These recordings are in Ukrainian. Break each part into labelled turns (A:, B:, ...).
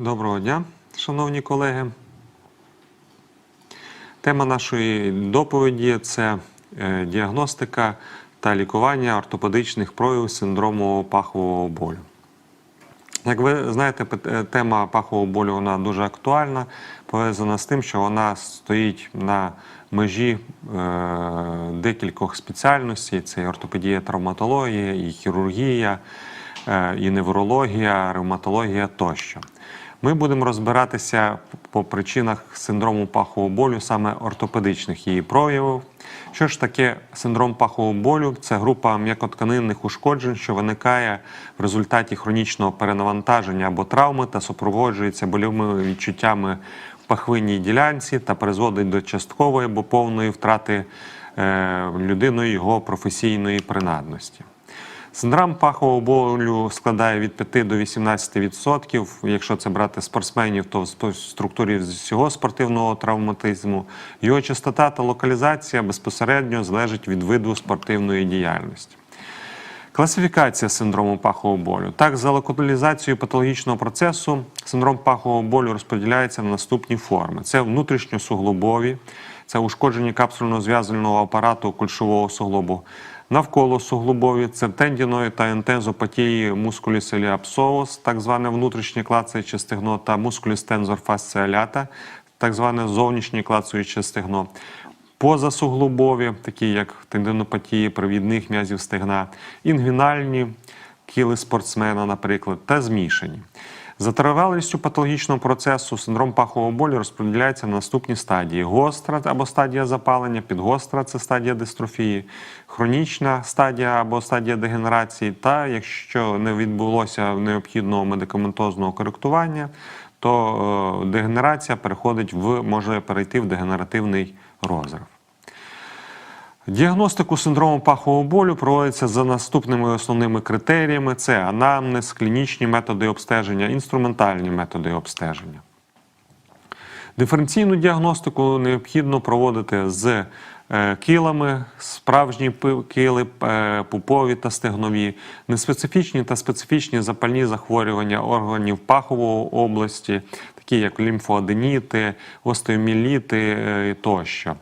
A: Доброго дня, шановні колеги. Тема нашої доповіді це е, діагностика та лікування ортопедичних проявів синдрому пахового болю. Як ви знаєте, е, тема пахового болю вона дуже актуальна, пов'язана з тим, що вона стоїть на межі е, декількох спеціальностей: це і ортопедія, травматологія, і хірургія, і неврологія, ревматологія тощо. Ми будемо розбиратися по причинах синдрому пахового болю, саме ортопедичних її проявів. Що ж таке синдром пахового болю? Це група м'якотканинних ушкоджень, що виникає в результаті хронічного перенавантаження або травми та супроводжується больовими відчуттями в пахвинній ділянці та призводить до часткової або повної втрати е, людиною його професійної принадності. Синдром пахового болю складає від 5 до 18%. Якщо це брати спортсменів, то в структурі всього спортивного травматизму. Його частота та локалізація безпосередньо залежить від виду спортивної діяльності. Класифікація синдрому пахового болю. Так, за локалізацією патологічного процесу синдром пахового болю розподіляється на наступні форми: це внутрішньосуглобові, це ушкодження капсульно-зв'язального апарату кульшового суглобу, навколо суглобові, це тендіної та ентезопатії мускуліс еліапсоус, так зване внутрішнє клацаюче стегно, та мускуліс тензор фасціалята, так зване зовнішнє клацаюче стегно позасуглобові, такі як тендинопатії провідних м'язів стегна, інгвінальні кіли спортсмена, наприклад, та змішані. За тривалістю патологічного процесу синдром пахового болю розподіляється на наступні стадії: гостра або стадія запалення, підгостра це стадія дистрофії, хронічна стадія або стадія дегенерації. Та якщо не відбулося необхідного медикаментозного коректування, то е, дегенерація переходить в може перейти в дегенеративний розрив. Діагностику синдрому пахового болю проводиться за наступними основними критеріями: це анамнез, клінічні методи обстеження, інструментальні методи обстеження. Диференційну діагностику необхідно проводити з е, килами, справжні кили, е, пупові та стегнові, неспецифічні та специфічні запальні захворювання органів пахової області, такі як лімфоаденіти, остеоміліти е, тощо.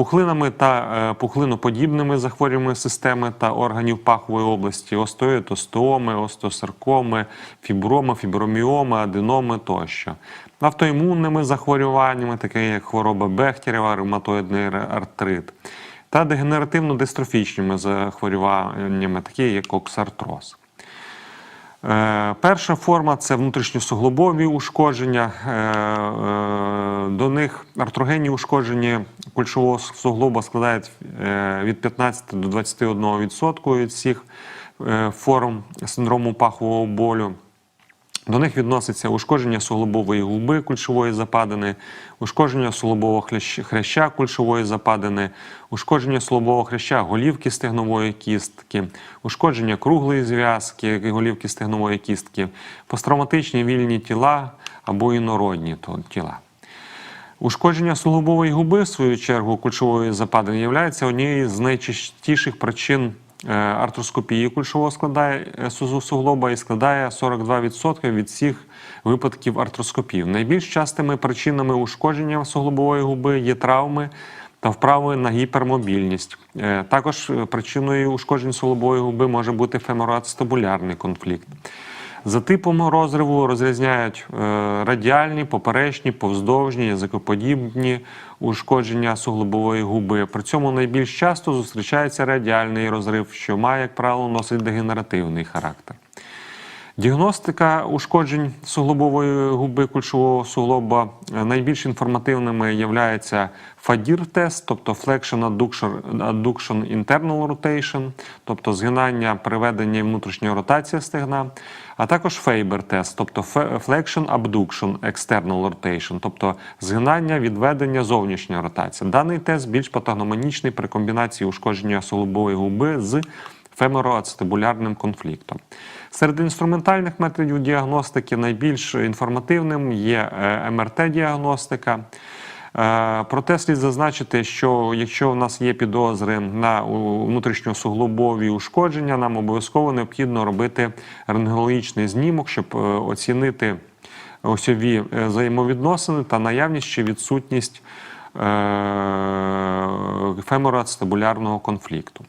A: Пухлинами та е, пухлиноподібними захворюваннями системи та органів пахової області, остеоїд, остеоми, остеосаркоми, фіброми, фіброміоми, аденоми тощо. Автоімунними захворюваннями, такі як хвороба Бехтерєва, ревматоїдний артрит, та дегенеративно-дистрофічними захворюваннями, такі як оксартроз. Е, Перша форма це внутрішньосуглобові ушкодження. Е, е, До них артрогенні ушкодження кульшового суглоба складають від 15 до 21% від всіх форм синдрому пахового болю. До них відноситься ушкодження суглобової губи кульшової западини, ушкодження суглобового хрящ- хряща кульшової западини, ушкодження суглобового хряща голівки стегнової кістки, ушкодження круглої зв'язки голівки стегнової кістки, посттравматичні вільні тіла або інородні тіла. Ушкодження суглобової губи, в свою чергу, кульшової западини, є однією з найчастіших причин артроскопії кульшового складає е, суглоба і складає 42% від всіх випадків артроскопів. Найбільш частими причинами ушкодження суглобової губи є травми та вправи на гіпермобільність. Е, Також е, причиною ушкоджень суглобової губи може бути фемороацетабулярний конфлікт. За типом розриву розрізняють е, радіальні, поперечні, повздовжні, язикоподібні ушкодження суглобової губи. При цьому найбільш часто зустрічається радіальний розрив, що має, як правило, носить дегенеративний характер. Діагностика ушкоджень суглобової губи кульшового суглоба е, найбільш інформативними являється FADIR-тест, тобто Flexion Adduction, Internal Rotation, тобто згинання, приведення і внутрішня ротація стегна, а також Faber-тест, тобто Fe- Flexion Abduction External Rotation, тобто згинання, відведення, зовнішня ротація. Даний тест більш патогномонічний при комбінації ушкодження суглобової губи з фемороацетабулярним конфліктом. Серед інструментальних методів діагностики найбільш інформативним є е, МРТ-діагностика. Е, Проте слід зазначити, що якщо у нас є підозри на внутрішньосуглобові ушкодження, нам обов'язково необхідно робити рентгенологічний знімок, щоб е, оцінити осьові взаємовідносини та наявність чи відсутність фемороацетабулярного конфлікту.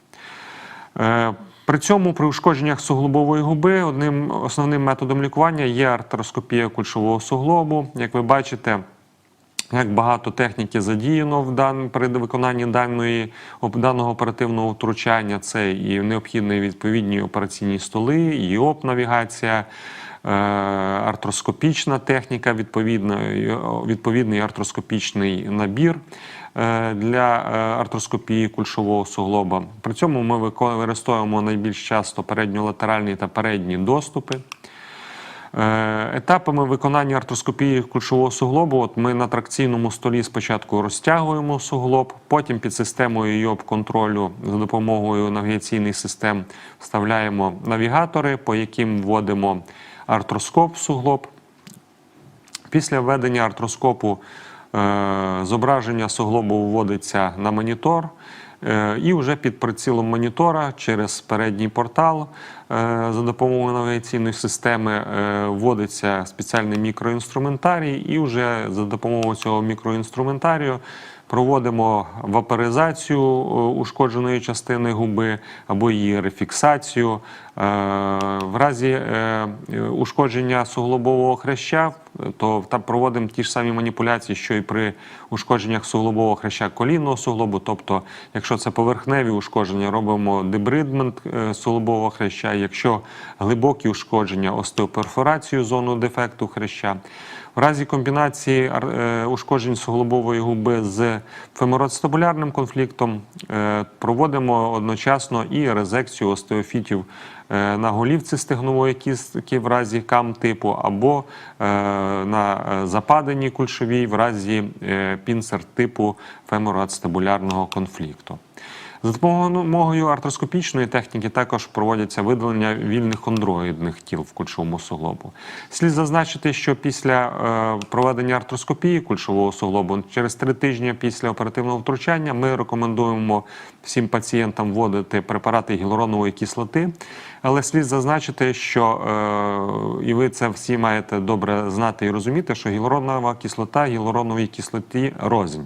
A: Е, При цьому при ушкодженнях суглобової губи одним основним методом лікування є артероскопія кульшового суглобу. Як ви бачите, як багато техніки задіяно в дан, при виконанні даної даного оперативного втручання, це і необхідні відповідні операційні столи, і ОП-навігація, е, артроскопічна техніка, відповідний артроскопічний набір для е, артроскопії кульшового суглоба. При цьому ми використовуємо найбільш часто передньолатеральні та передні доступи. Е, Етапами виконання артроскопії кульшового суглобу, от ми на тракційному столі спочатку розтягуємо суглоб, потім під системою йоб контролю за допомогою навігаційних систем вставляємо навігатори, по яким вводимо артроскоп в суглоб. Після введення артроскопу е, зображення суглобу вводиться на монітор. е, І вже під прицілом монітора через передній портал е, за допомогою навігаційної системи е, вводиться спеціальний мікроінструментарій, і вже за допомогою цього мікроінструментарію проводимо вапоризацію е, ушкодженої частини губи або її рефіксацію. Е, В разі е, ушкодження суглобового хряща, то там проводимо ті ж самі маніпуляції, що і при ушкодженнях суглобового хряща колінного суглобу. Тобто, якщо це поверхневі ушкодження, робимо дебридмент суглобового хряща. Якщо глибокі ушкодження, остеоперфорацію зону дефекту хряща. В разі комбінації е, ушкоджень суглобової губи з фемороцитабулярним конфліктом е, проводимо одночасно і резекцію остеофітів е, на голівці стегнової кістки в разі кам типу або на западеній кульшовій в разі пінцер типу фемороацетабулярного конфлікту. За допомогою артроскопічної техніки також проводяться видалення вільних хондроїдних тіл в кульшовому суглобу. Слід зазначити, що після е, проведення артроскопії кульшового суглобу через три тижні після оперативного втручання ми рекомендуємо всім пацієнтам вводити препарати гіалуронової кислоти. Але слід зазначити, що е, і ви це всі маєте добре знати і розуміти, що гіалуронова кислота гіалуроновій кислоті рознь.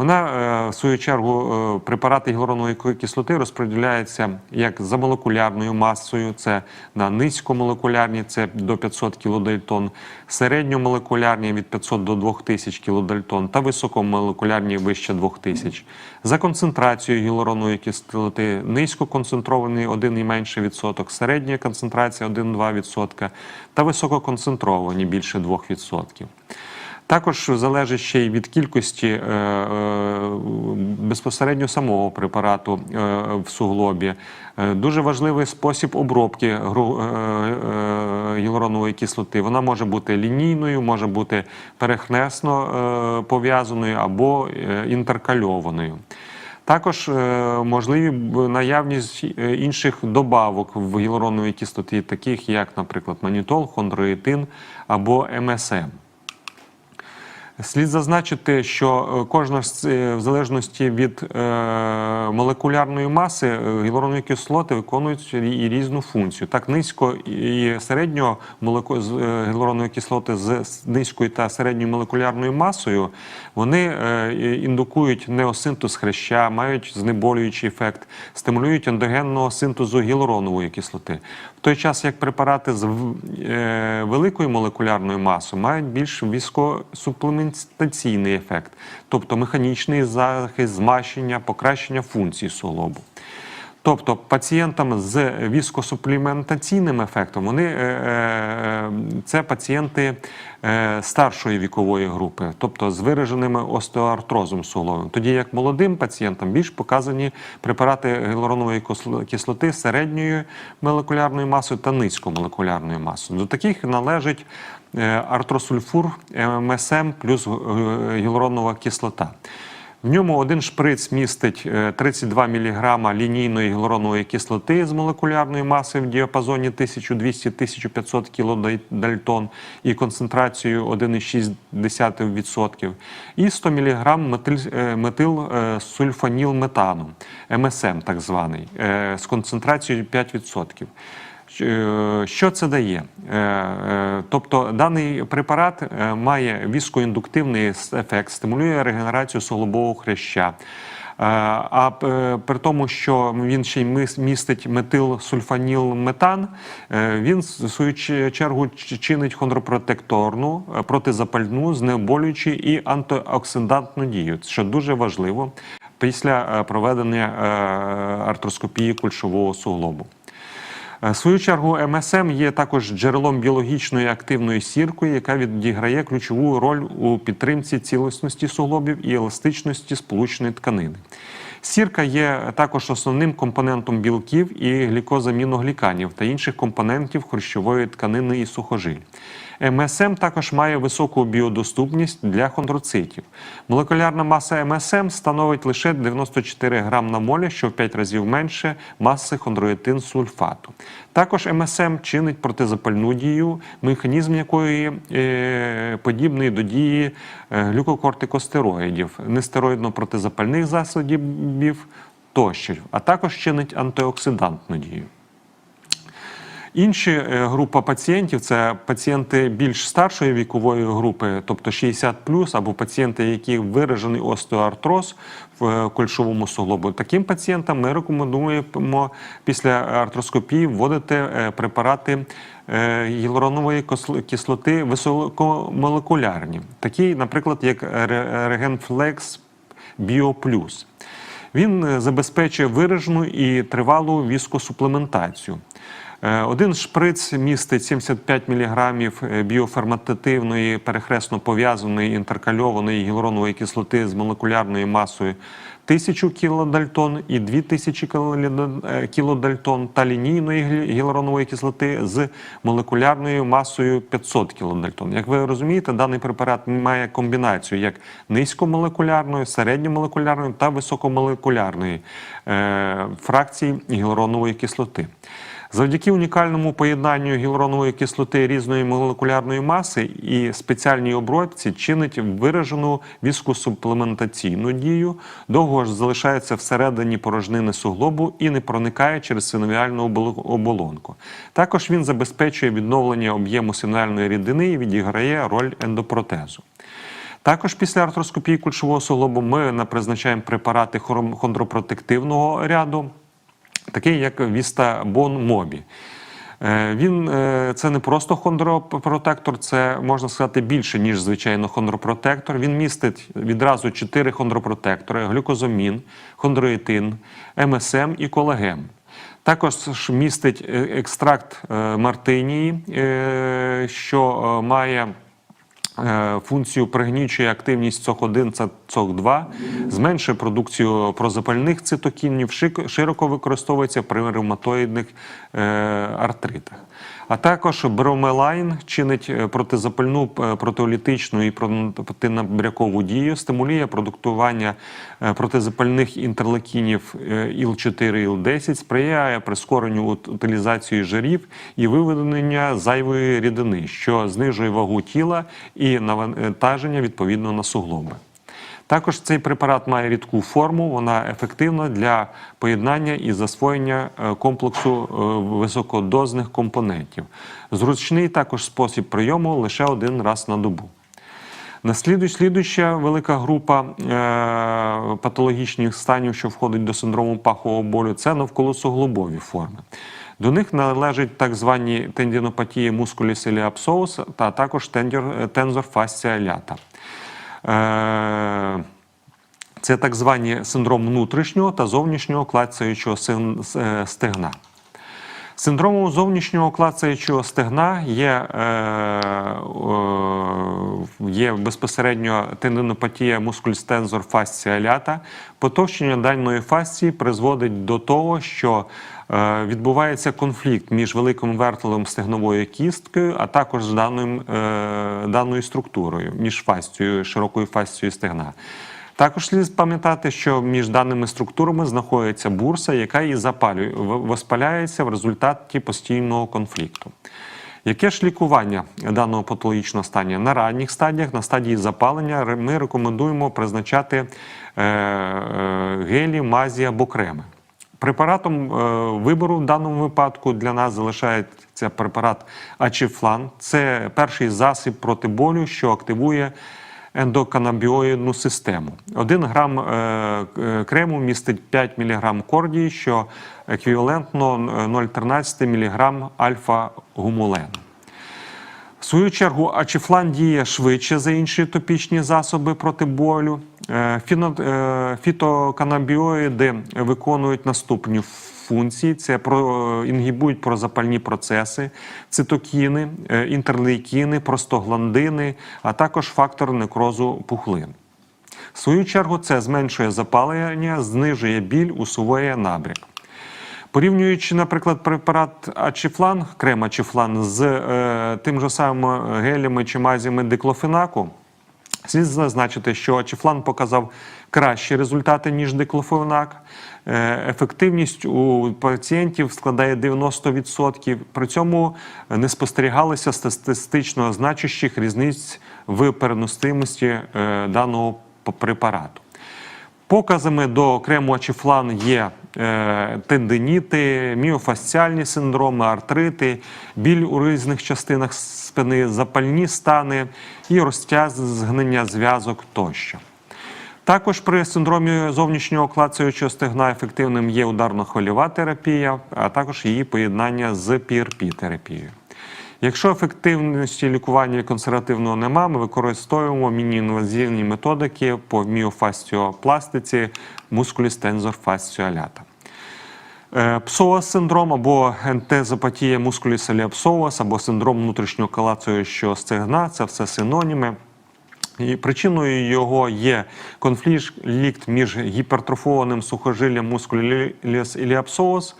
A: Вона, е, в свою чергу, е, препарати гіалуронової кислоти розподіляються як за молекулярною масою, це на низькомолекулярні, це до 500 кілодальтон, середньомолекулярні від 500 до 2000 кілодальтон та високомолекулярні вище 2000. За концентрацією гіалуронової кислоти низькоконцентрований 1 і менше відсоток, середня концентрація 1-2 відсотка та висококонцентровані більше 2 відсотків. Також залежить ще й від кількості е, е, безпосередньо самого препарату е, в суглобі. Дуже важливий спосіб обробки гру- гіалуронової кислоти. Вона може бути лінійною, може бути перехресно е, пов'язаною або інтеркальованою. Також можливі наявність інших добавок в гіалуроновій кислоті, таких як, наприклад, манітол, хондроїтин або МСМ. Слід зазначити, що е, кожна з в залежності від е, молекулярної маси е, гіалуронові кислоти виконують і різну функцію. Так низько і середньо молеку е, кислоти з низькою та середньою молекулярною масою вони е, індукують неосинтез хряща, мають знеболюючий ефект, стимулюють ендогенного синтезу гіалуронової кислоти. Той час як препарати з е, великою молекулярною масою мають більш військосуплементаційний ефект, тобто механічний захист, змащення, покращення функцій суглобу. Тобто пацієнтам з віскосуплементаційним ефектом вони е, е, це пацієнти е, старшої вікової групи, тобто з вираженими остеоартрозом суглобом. Тоді як молодим пацієнтам більш показані препарати гіалуронової кисло- кислоти середньої молекулярної маси та низькомолекулярної маси. До таких належить е, артросульфур МСМ плюс е, гіалуронова кислота. В ньому один шприц містить е, 32 мг лінійної гіалуронової кислоти з молекулярної маси в діапазоні 1200-1500 кілодальтон і концентрацією 1,6% і 100 мг метил, е, е, МСМ так званий, е, з концентрацією 5%. Е, Що це дає? Е, е, Тобто даний препарат має віскоіндуктивний ефект, стимулює регенерацію суглобового хряща. Е, А при тому, що він ще й містить метилсульфанілметан, він в свою чергу чинить хондропротекторну, протизапальну, знеболюючу і антиоксидантну дію, що дуже важливо після проведення артроскопії кульшового суглобу. Е, В свою чергу МСМ є також джерелом біологічної активної сірки, яка відіграє ключову роль у підтримці цілісності суглобів і еластичності сполучної тканини. Сірка є також основним компонентом білків і глікозаміногліканів та інших компонентів хрущової тканини і сухожиль. МСМ також має високу біодоступність для хондроцитів. Молекулярна маса МСМ становить лише 94 грам на молі, що в 5 разів менше маси хондроїтин сульфату. Також МСМ чинить протизапальну дію, механізм якої е, подібний до дії е, глюкокортикостероїдів, нестероїдно-протизапальних засобів тощо, а також чинить антиоксидантну дію. Інші е, група пацієнтів це пацієнти більш старшої вікової групи, тобто 60 або пацієнти, які виражений остеоартроз в е, кульшовому суглобу. Таким пацієнтам ми рекомендуємо після артроскопії вводити е, препарати гіалуронової кислоти високомолекулярні, такі, наприклад, як Ре- Регенфлекс Біоплюс. Він забезпечує виражену і тривалу віскосуплементацію. Е, Один шприц містить 75 мг біоферментативної перехресно пов'язаної інтеркальованої гіалуронової кислоти з молекулярною масою 1000 кілодальтон і 2000 кілодаль- е, кілодальтон та лінійної гі- гіалуронової кислоти з молекулярною масою 500 кілодальтон. Як ви розумієте, даний препарат має комбінацію як низькомолекулярної, середньомолекулярної та високомолекулярної е, фракції гіалуронової кислоти. Завдяки унікальному поєднанню гіалуронової кислоти різної молекулярної маси і спеціальній обробці чинить виражену віскосуплементаційну дію, довго ж залишається всередині порожнини суглобу і не проникає через синовіальну обол- оболонку. Також він забезпечує відновлення об'єму синовіальної рідини і відіграє роль ендопротезу. Також після артроскопії кульшового суглобу ми призначаємо препарати хондропротективного ряду, такий як Вістабон Мобі. Е, Він е, це не просто хондропротектор, це можна сказати більше, ніж звичайно хондропротектор. Він містить відразу чотири хондропротектори: глюкозамін, хондроїтин, МСМ і колаген. Також містить е, екстракт мартинії, що має функцію пригнічує активність ЦОК1 та ЦОК2, зменшує продукцію прозапальних цитокінів, широко використовується при ревматоїдних е, артритах. А також бромелайн чинить е, протизапальну, е, протеолітичну і протинабрякову дію, стимулює продуктування е, протизапальних інтерлейкінів е, ІЛ-4 ІЛ-10, сприяє прискоренню ут- утилізації жирів і виведення зайвої рідини, що знижує вагу тіла і навантаження відповідно на суглоби. Також цей препарат має рідку форму, вона ефективна для поєднання і засвоєння е, комплексу е, високодозних компонентів. Зручний також спосіб прийому лише один раз на добу. Наслідує слідуюча велика група е, патологічних станів, що входить до синдрому пахового болю, це навколосуглобові форми. До них належать так звані тендінопатії мускуліс іліапсоус та також тензор фасція лята. Е, це так звані синдром внутрішнього та зовнішнього клацаючого е, стегна. Синдромом зовнішнього клацаючого стегна є, е, е, є безпосередньо тендинопатія мускульстензор фасція лята. Потовщення даної фасції призводить до того, що е, відбувається конфлікт між великим вертелем стегновою кісткою, а також з даною, е, даною структурою, між фасцією, широкою фасцією стегна. Також слід пам'ятати, що між даними структурами знаходиться бурса, яка і запалює, воспаляється в результаті постійного конфлікту. Яке ж лікування даного патологічного стану? На ранніх стадіях, на стадії запалення, ми рекомендуємо призначати е, е, гелі, мазі або креми. Препаратом е, вибору в даному випадку для нас залишається препарат Ачифлан. Це перший засіб проти болю, що активує ендоканабіоїдну систему. Один грам е, е, крему містить 5 мг кордії, що еквівалентно 0,13 мг альфа-гумулену. В свою чергу, ачифлан діє швидше за інші топічні засоби проти болю. Е, е, Фітоканабіоїди виконують наступні функції: це про, інгібують прозапальні процеси, цитокіни, е, інтерлейкіни, простагландини, а також фактор некрозу пухлин. В свою чергу, це зменшує запалення, знижує біль, усуває набряк. Порівнюючи, наприклад, препарат Ачифлан, крем Ачифлан з е, тим же самим гелями чи мазями диклофенаку, слід зазначити, що Ачифлан показав кращі результати, ніж диклофенак. Е, ефективність у пацієнтів складає 90%. При цьому не спостерігалося статистично значущих різниць в переносимості е, даного препарату. Показами до крему Ачифлан є е, тендиніти, міофасціальні синдроми, артрити, біль у різних частинах спини, запальні стани і розтягнення зв'язок тощо. Також при синдромі зовнішнього клацаючого стегна ефективним є ударно-хвильова терапія, а також її поєднання з PRP-терапією. Якщо ефективності лікування консервативного нема, ми використовуємо міні-інвазивні методики по міофасціопластиці мускулістензор фасціолята. Е, Псоас-синдром або ентезопатія мускуліс аліапсоас, або синдром внутрішнього калацуючого стегна це все синоніми. І причиною його є конфлікт між гіпертрофованим сухожиллям мускуліс іліапсоус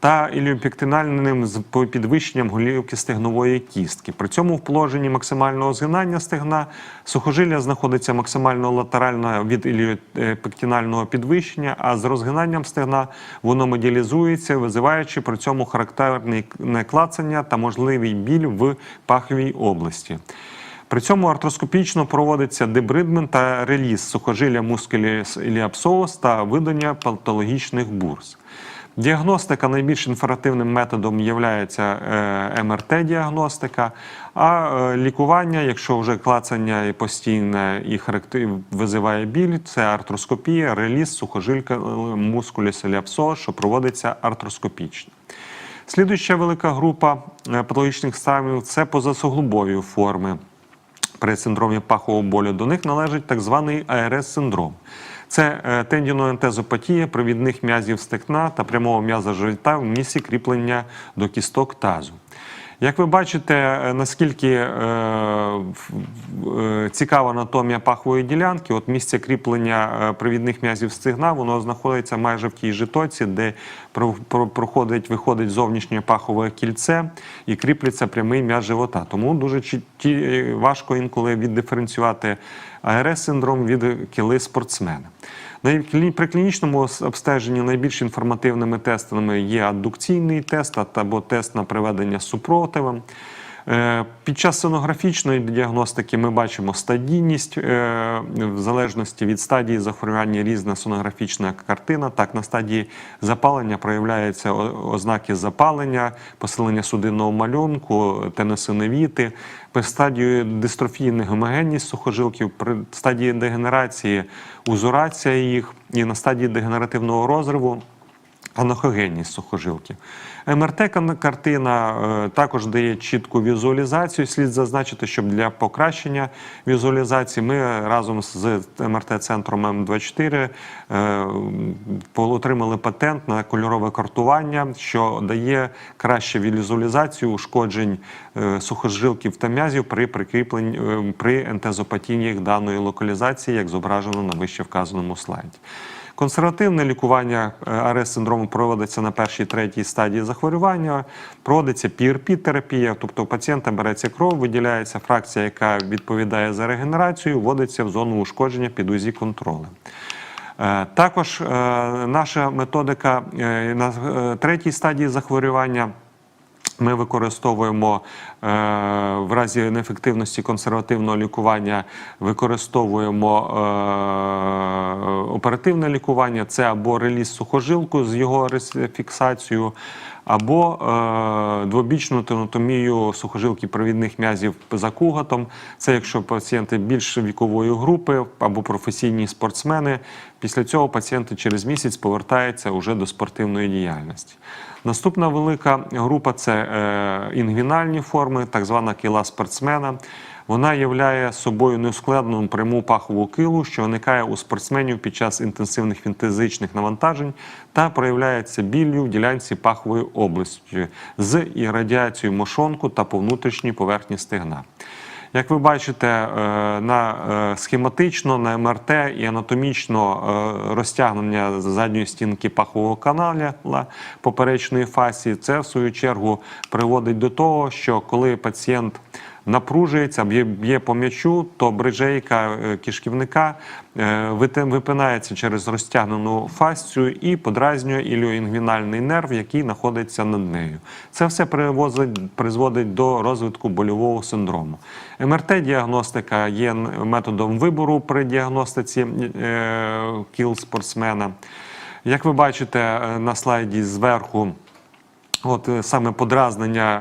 A: та іліопектинальним з підвищенням голівки стегнової кістки. При цьому в положенні максимального згинання стегна сухожилля знаходиться максимально латерально від іліопектинального підвищення, а з розгинанням стегна воно медіалізується, визиваючи при цьому характерне клацання та можливий біль в паховій області. При цьому артроскопічно проводиться дебридмент та реліз сухожилля мускуліс іліапсоус та видання патологічних бурз. Діагностика найбільш інферативним методом є МРТ-діагностика, а е, лікування, якщо вже клацання і постійне і визиває біль, це артроскопія, реліз сухожилька мускуліс іліапсоус, що проводиться артроскопічно. Слідуюча велика група е, патологічних станів це позасуглобові форми при синдромі пахового болю. До них належить так званий АРС-синдром. Це е, тендіноентезопатія провідних м'язів стегна та прямого м'яза живіта в місці кріплення до кісток тазу. Як ви бачите, е, наскільки е, е, цікава анатомія пахової ділянки, от місце кріплення е, провідних м'язів стегна, воно знаходиться майже в тій же точці, де про- про- проходить, виходить зовнішнє пахове кільце і кріплеться прямий м'яз живота. Тому дуже важко інколи віддиференціювати АРС-синдром від кіли спортсмена. При клінічному обстеженні найбільш інформативними тестами є аддукційний тест або тест на приведення супротивом. Е, Під час сонографічної діагностики ми бачимо стадійність е, в залежності від стадії захворювання різна сонографічна картина. Так, на стадії запалення проявляються ознаки запалення, посилення судинного малюнку, теносиновіти. При стадії дистрофії негомогенність сухожилків, при стадії дегенерації узурація їх і на стадії дегенеративного розриву анахогенність сухожилків. МРТ-картина е, також дає чітку візуалізацію. Слід зазначити, щоб для покращення візуалізації ми разом з МРТ-центром М24 е, отримали патент на кольорове картування, що дає краще візуалізацію ушкоджень е, сухожилків та м'язів при прикріпленні при ентезопатії даної локалізації, як зображено на вище вказаному слайді. Консервативне лікування е, АРС-синдрому проводиться на першій третій стадії захворювання. Проводиться PRP-терапія, тобто у пацієнта береться кров, виділяється фракція, яка відповідає за регенерацію, вводиться в зону ушкодження під УЗІ контролем. Також е, наша методика е, на третій стадії захворювання Ми використовуємо е, в разі неефективності консервативного лікування, використовуємо е, оперативне лікування. Це або реліз сухожилку з його фіксацією, або е, двобічну тенотомію сухожилки провідних м'язів за кугатом. Це якщо пацієнти більш вікової групи або професійні спортсмени. Після цього пацієнти через місяць повертаються уже до спортивної діяльності. Наступна велика група це е, інгвінальні форми, так звана кіла спортсмена. Вона являє собою неускладнену пряму пахову килу, що виникає у спортсменів під час інтенсивних фізичних навантажень та проявляється біллю в ділянці пахової області з ірадіацією мошонку та по внутрішній поверхні стегна. Як ви бачите, е, на е, схематично на МРТ і анатомічно е, розтягнення задньої стінки пахового канала поперечної фасі, це в свою чергу приводить до того, що коли пацієнт напружується, б'є, по м'ячу, то бриджейка е, кишківника е, випинається через розтягнену фасцію і подразнює іліоінгвінальний нерв, який знаходиться над нею. Це все призводить до розвитку больового синдрому. МРТ-діагностика є методом вибору при діагностиці е, кіл спортсмена. Як ви бачите на слайді зверху, От е, саме подразнення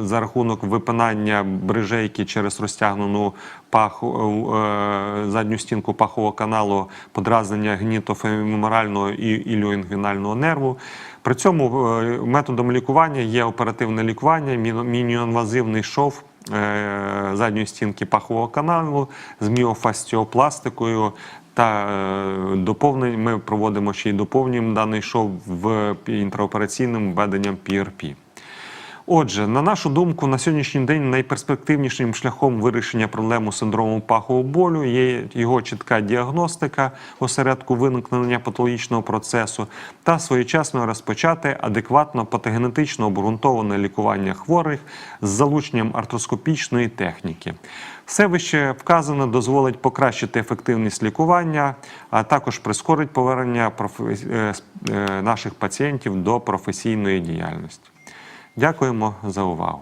A: е, за рахунок випинання брижейки через розтягнену паху, е, задню стінку пахового каналу, подразнення гнітофеморального і іліоінгвінального нерву. При цьому е, методом лікування є оперативне лікування, мініоінвазивний шов е, задньої стінки пахового каналу з міофастіопластикою та е, доповнень ми проводимо ще й доповнюємо даний шов в інтраопераційним введенням PRP. Отже, на нашу думку, на сьогоднішній день найперспективнішим шляхом вирішення проблеми синдрому пахового болю є його чітка діагностика осередку виникнення патологічного процесу та своєчасно розпочати адекватно патогенетично обґрунтоване лікування хворих з залученням артроскопічної техніки. Все вище вказане дозволить покращити ефективність лікування, а також прискорить повернення профе- е, е, наших пацієнтів до професійної діяльності. Дякуємо за увагу.